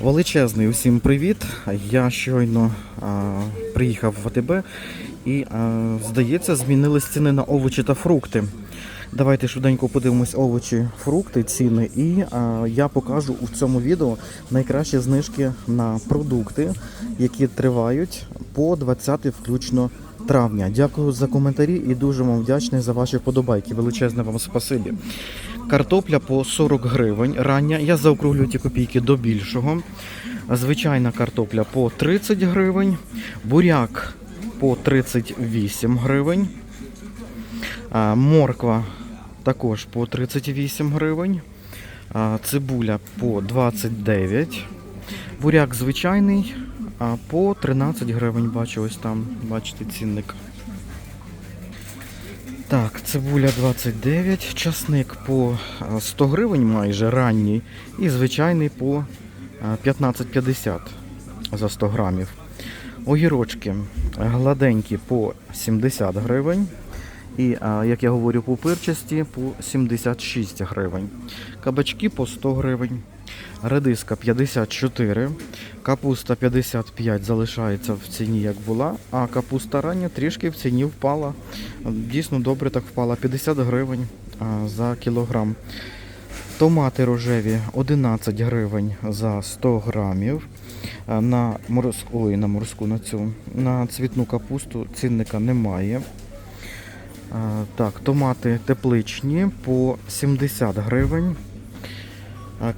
Величезний усім привіт. Я щойно а, приїхав в АТБ і, а, здається, змінились ціни на овочі та фрукти. Давайте швиденько подивимось овочі, фрукти, ціни. І а, я покажу у цьому відео найкращі знижки на продукти, які тривають по 20 включно травня. Дякую за коментарі і дуже вам вдячний за ваші вподобайки. Величезне вам спасибі. Картопля по 40 гривень рання. Я заокруглюю ті копійки до більшого. Звичайна картопля по 30 гривень. Буряк по 38 гривень. Морква також по 38 гривень. Цибуля по 29. Буряк звичайний по 13 гривень. Бачу ось там, бачите, цінник. Так, цибуля 29, часник по 100 гривень майже ранній і звичайний по а, 15,50 за 100 грамів. Огірочки гладенькі по 70 гривень. І, як я говорю, пупирчасті по 76 гривень. Кабачки по 100 гривень. Редиска 54, капуста 55 залишається в ціні, як була, а капуста рання трішки в ціні впала. Дійсно добре так впала 50 гривень за кілограм. Томати рожеві 11 гривень за 100 грамів. На мороз... Ой, на морську на цю. На цвітну капусту цінника немає. Так, томати тепличні по 70 гривень.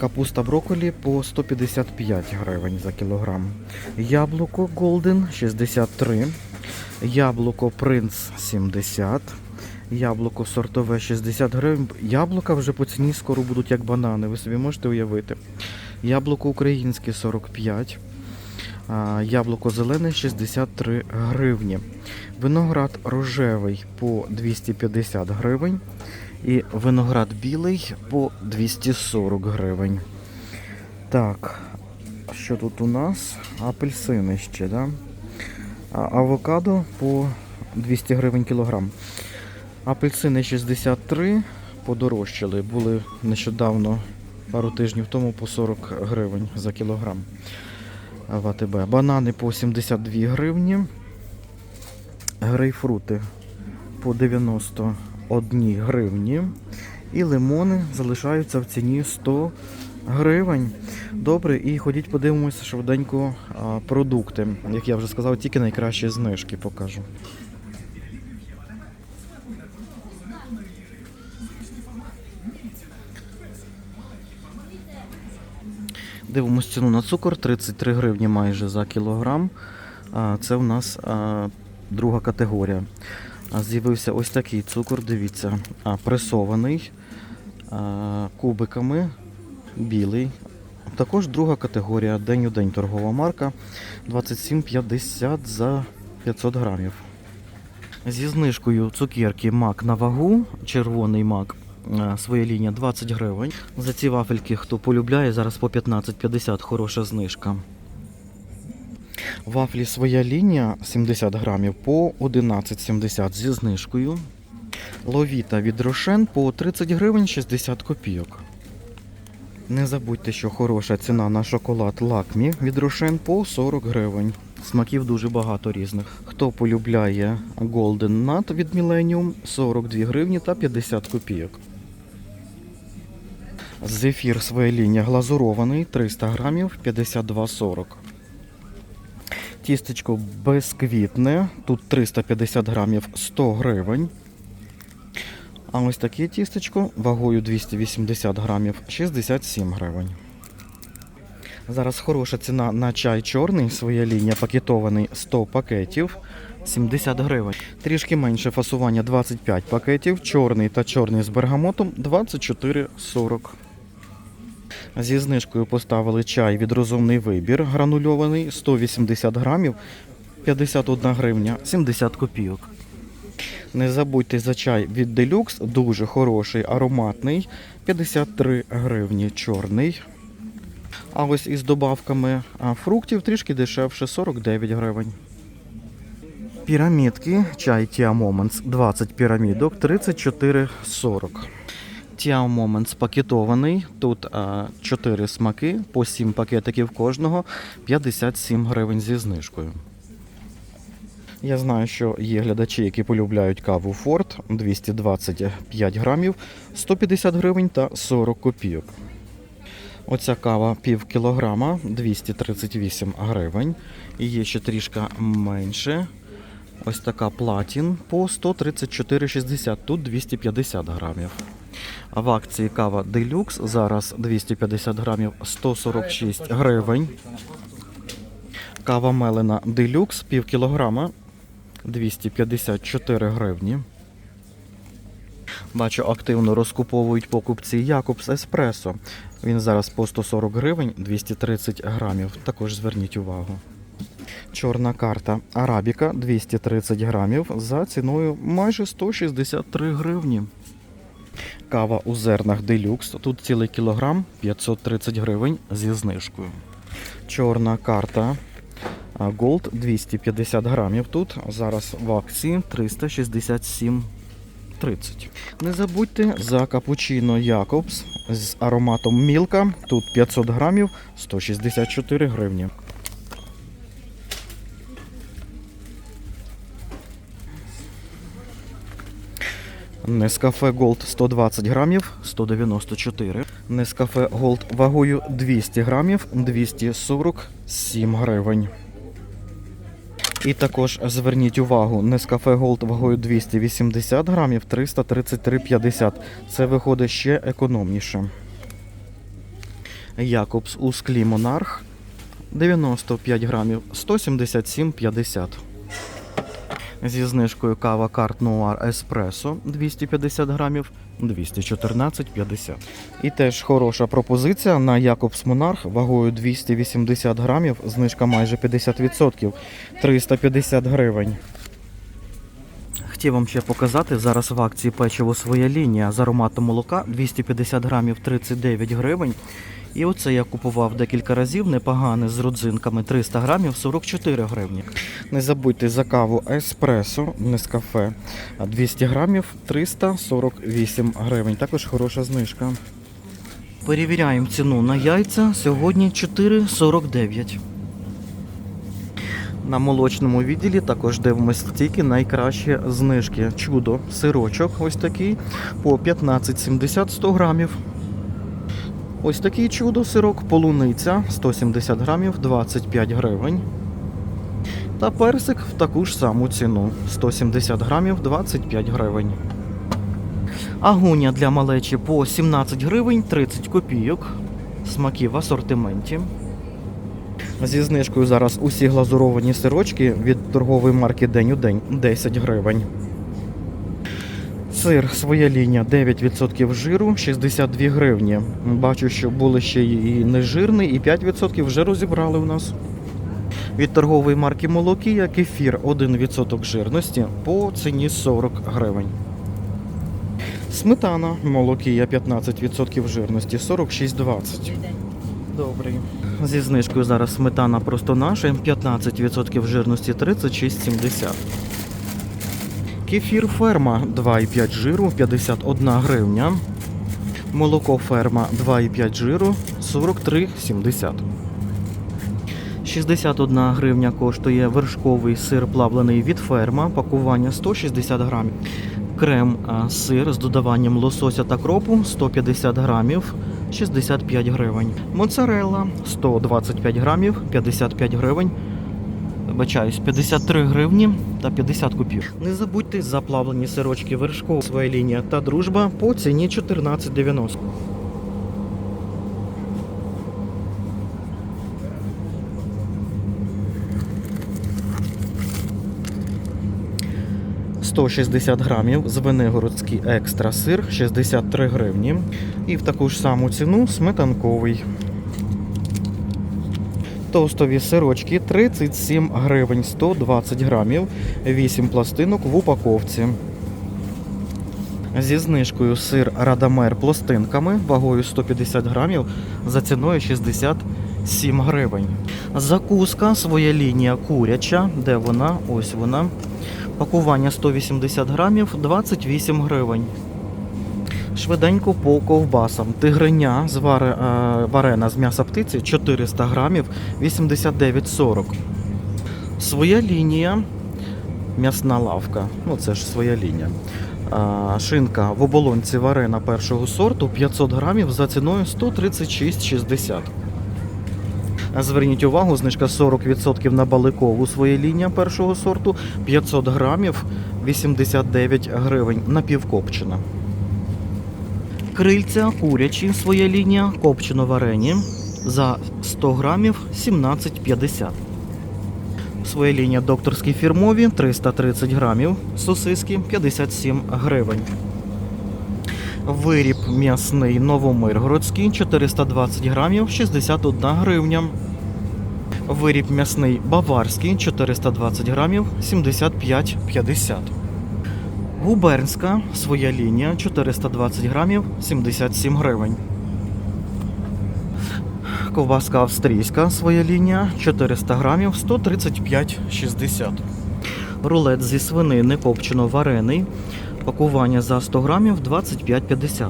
Капуста брокколі по 155 гривень за кілограм. Яблуко Golden 63. Яблуко Принц 70. Яблуко сортове 60 гривень. Яблука вже по ціні скоро будуть як банани, ви собі можете уявити. Яблуко українське 45. Яблуко зелене 63 гривні. Виноград рожевий по 250 гривень. І виноград білий по 240 гривень. Так, що тут у нас? Апельсини ще, да? Авокадо по 200 гривень кілограм. Апельсини 63 подорожчали. Були нещодавно пару тижнів тому по 40 гривень за кілограм в АТБ. Банани по 72 гривні. Грейпфрути по 91 гривні. І лимони залишаються в ціні 100 гривень. Добре, і ходіть подивимося швиденько продукти. Як я вже сказав, тільки найкращі знижки покажу. Дивимось ціну на цукор 33 гривні майже за кілограм. Це у нас друга категорія. З'явився ось такий цукор, дивіться, а, пресований а, кубиками, білий. Також друга категорія день у день торгова марка 27,50 за 500 грамів. Зі знижкою цукерки мак на вагу, червоний мак, своя лінія 20 гривень. За ці вафельки, хто полюбляє, зараз по 15,50 хороша знижка. Вафлі своя лінія 70 грамів по 11,70 зі знижкою. Ловіта від Рошен по 30 гривень 60 копійок. Не забудьте, що хороша ціна на шоколад Лакмі від Рошен по 40 гривень. Смаків дуже багато різних. Хто полюбляє Golden Nut від Millennium 42 гривні та 50 копійок. Зефір своя лінія глазурований 300 грамів 52,40. Тістечко безквітне, тут 350 грамів 100 гривень. А ось таке тістечко вагою 280 грамів 67 гривень. Зараз хороша ціна на чай чорний, своя лінія пакетований 100 пакетів 70 гривень. Трішки менше фасування 25 пакетів, чорний та чорний з бергамотом 24,40. Зі знижкою поставили чай від розумний вибір гранульований 180 грамів 51 гривня 70 копійок. Не забудьте за чай від Deluxe, дуже хороший, ароматний 53 гривні чорний. А ось із добавками фруктів трішки дешевше 49 гривень. Пірамідки, чай Tia Moments 20 пірамідок 34,40. Тіао Момент спакетований. Тут а, 4 смаки, по 7 пакетиків кожного, 57 гривень зі знижкою. Я знаю, що є глядачі, які полюбляють каву Форд 225 грамів, 150 гривень та 40 копійок. Оця кава пів кілограма 238 гривень. І є ще трішка менше. Ось така платін по 134,60, тут 250 грамів. В акції кава Deluxe зараз 250 грамів 146 гривень. Кава Мелена Deluxe пів кілограма 254 гривні. Бачу, активно розкуповують покупці Якобс Еспресо. Він зараз по 140 гривень 230 грамів. Також зверніть увагу. Чорна карта Арабіка 230 грамів за ціною майже 163 гривні. Кава у зернах Делюкс. Тут цілий кілограм 530 гривень зі знижкою. Чорна карта Gold 250 грамів. Тут зараз в акції 367 30. Не забудьте за капучино Якобс з ароматом Мілка. Тут 500 грамів 164 гривні. Нескафе Gold 120 грамів 194. Нескафе Gold вагою 200 грамів 247 гривень. І також зверніть увагу, Нескафе Gold вагою 280 грамів 333,50. Це виходить ще економніше. Якобс у склі Монарх 95 грамів 177,50. Зі знижкою кава Карт Нуар Еспресо 250 грамів 214,50. І теж хороша пропозиція на Якобс Монарх вагою 280 грамів, знижка майже 50%, 350 гривень. Хотів вам ще показати, зараз в акції печиво своя лінія з ароматом молока 250 грамів 39 гривень. І оце я купував декілька разів, непогане з родзинками 300 грамів 44 гривні. Не забудьте за каву еспресо, Нескафе 200 грамів 348 гривень. Також хороша знижка. Перевіряємо ціну на яйця. Сьогодні 4,49. На молочному відділі також дивимося тільки найкращі знижки. Чудо, сирочок ось такий по 15,70 100 грамів. Ось такий чудо сирок полуниця 170 грамів 25 гривень. Та персик в таку ж саму ціну 170 грамів 25 гривень. Агуня для малечі по 17 гривень 30 копійок. Смаки в асортименті. Зі знижкою зараз усі глазуровані сирочки від торгової марки День у день 10 гривень. Сир своя лінія 9% жиру 62 гривні. Бачу, що були ще і нежирний, і 5% вже розібрали у нас. Від торгової марки Молокія кефір 1% жирності по ціні 40 гривень. Сметана Молокія 15% жирності 46,20. Добрий. Зі знижкою зараз сметана просто наша 15% жирності 36,70. Кефір ферма 2,5 жиру 51 гривня. Молоко ферма 2,5 жиру 43,70. 61 гривня коштує вершковий сир плавлений від ферма, пакування 160 грамів. Крем сир з додаванням лосося та кропу 150 грамів 65 гривень. Моцарелла 125 грамів 55 гривень. Вибачаюсь, 53 гривні та 50 копійок. Не забудьте заплавлені сирочки вершкового своя лінія та дружба по ціні 14,90. «160 грамів Звенигородський екстра сир 63 гривні. І в таку ж саму ціну сметанковий. Тостові сирочки 37 гривень 120 грамів, 8 пластинок в упаковці. Зі знижкою сир Радамер пластинками вагою 150 грамів за ціною 67 гривень. Закуска своя лінія куряча. Де вона? Ось вона. Пакування 180 грамів 28 гривень. Швиденько по ковбасам. Тигриня з варе, е, варена з м'яса птиці 400 грамів 89,40. Своя лінія, м'ясна лавка. Ну це ж своя лінія. А, Шинка в оболонці варена першого сорту 500 грамів за ціною 136,60. Зверніть увагу, знижка 40% на баликову своє лінія першого сорту 500 грамів 89 гривень напівкопчена. Крильця курячі своя лінія копчено варені за 100 грамів 17,50. Своя лінія докторські фірмові 330 грамів, сосиски 57 гривень. Виріб м'ясний новомиргородський 420 грамів 61 гривня. Виріб м'ясний баварський 420 грамів 75,50. Губернська своя лінія 420 грамів 77 гривень. Ковбаска австрійська своя лінія 400 грамів 135,60. Рулет зі свинини копчено варений. Пакування за 100 грамів 25,50.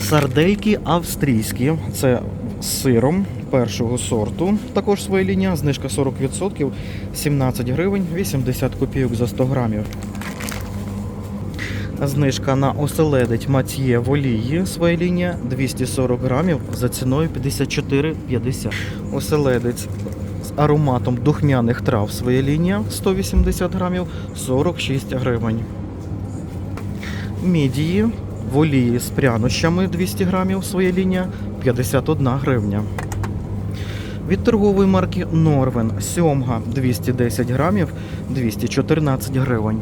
Сардельки австрійські. Це з сиром першого сорту. Також своя лінія. Знижка 40%, 17 гривень, 80 копійок за 100 грамів. Знижка на оселедець мат'є в олії. Своя лінія 240 грамів за ціною 54,50. Оселедець з ароматом духмяних трав своя лінія 180 грамів 46 гривень. Мідії в олії з прянощами 200 грамів своя лінія 51 гривня. Від торгової марки Норвен сьомга 210 грамів 214 гривень.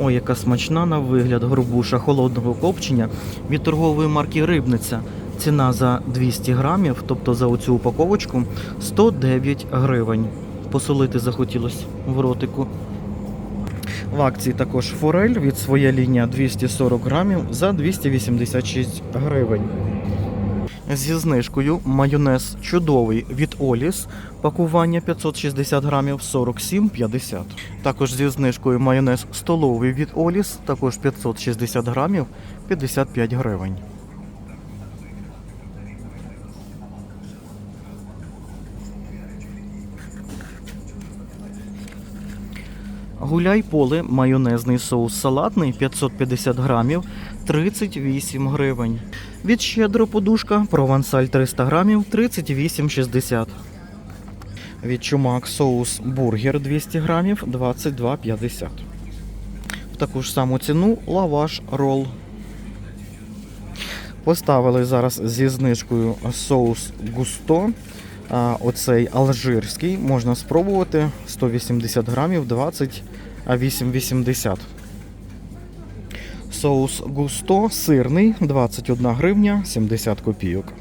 Ой, яка смачна на вигляд горбуша холодного копчення від торгової марки Рибниця. Ціна за 200 грамів, тобто за оцю упаковочку, 109 гривень. Посолити захотілося в ротику. В акції також форель від своя лінія 240 грамів за 286 гривень. Зі знижкою майонез чудовий від Оліс. Пакування 560 грамів 47,50. Також зі знижкою майонез столовий від Оліс, також 560 грамів 55 гривень. Гуляй поле майонезний соус салатний 550 грамів 38 гривень. Від щедро подушка провансаль 300 грамів 38,60. Від чумак соус бургер 200 грамів 22,50. В таку ж саму ціну лаваш рол. Поставили зараз зі знижкою соус густо. Оцей алжирський можна спробувати 180 грамів 28,80. Соус густо сирний 21 гривня 70 копійок.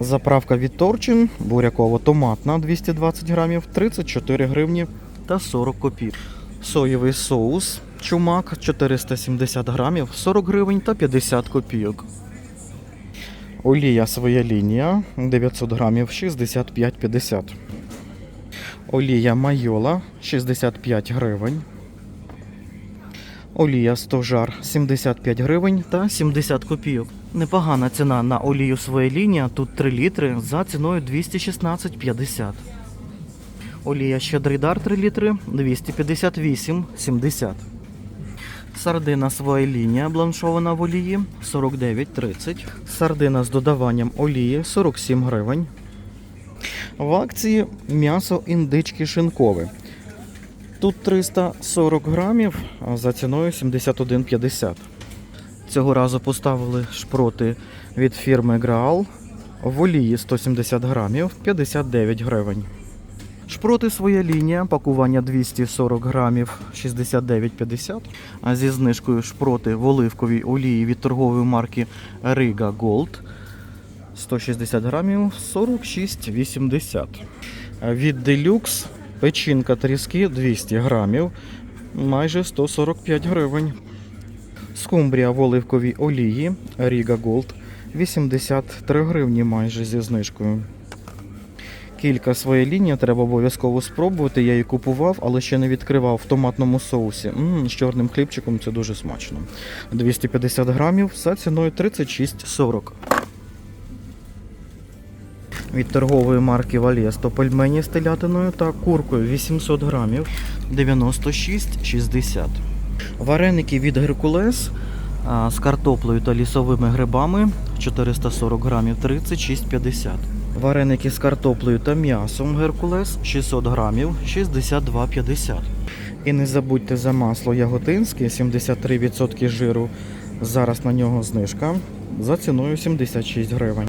Заправка від Торчин буряково-томатна 220 грамів 34 гривні та 40 копійок. Соєвий соус чумак 470 грамів 40 гривень та 50 копійок. Олія своя лінія 900 грамів 65,50. Олія майола 65 гривень. Олія стожар 75 гривень та 70 копійок. Непогана ціна на олію своя лінія. Тут 3 літри за ціною 216,50. Олія щедрий дар 3 літри 258,70. Сардина своя лінія бланшована в олії 49,30. Сардина з додаванням олії 47 гривень. В акції м'ясо індички шинкове. Тут 340 грамів за ціною 71,50. Цього разу поставили шпроти від фірми Граал в олії 170 грамів 59 гривень. Шпроти своя лінія, пакування 240 грамів 69,50. А зі знижкою шпроти в оливковій олії від торгової марки Riga Gold 160 грамів 46,80. А Від Deluxe печінка тріски 200 грамів майже 145 гривень. Скумбрія в оливковій олії Riga Gold 83 гривні майже зі знижкою. Кілька своє лінія, треба обов'язково спробувати. Я її купував, але ще не відкривав в томатному соусі. м з чорним хлібчиком це дуже смачно. 250 грамів за ціною 36,40. Від торгової марки Валєсто пельмені з телятиною та куркою 800 грамів 96,60. Вареники від Геркулес з картоплею та лісовими грибами 440 грамів 36,50. Вареники з картоплею та м'ясом Геркулес 600 грамів 62,50. І не забудьте за масло яготинське 73% жиру. Зараз на нього знижка за ціною 76 гривень.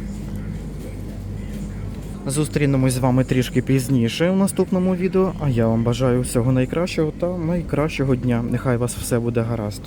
Зустрінемось з вами трішки пізніше у наступному відео. А я вам бажаю всього найкращого та найкращого дня. Нехай вас все буде гаразд.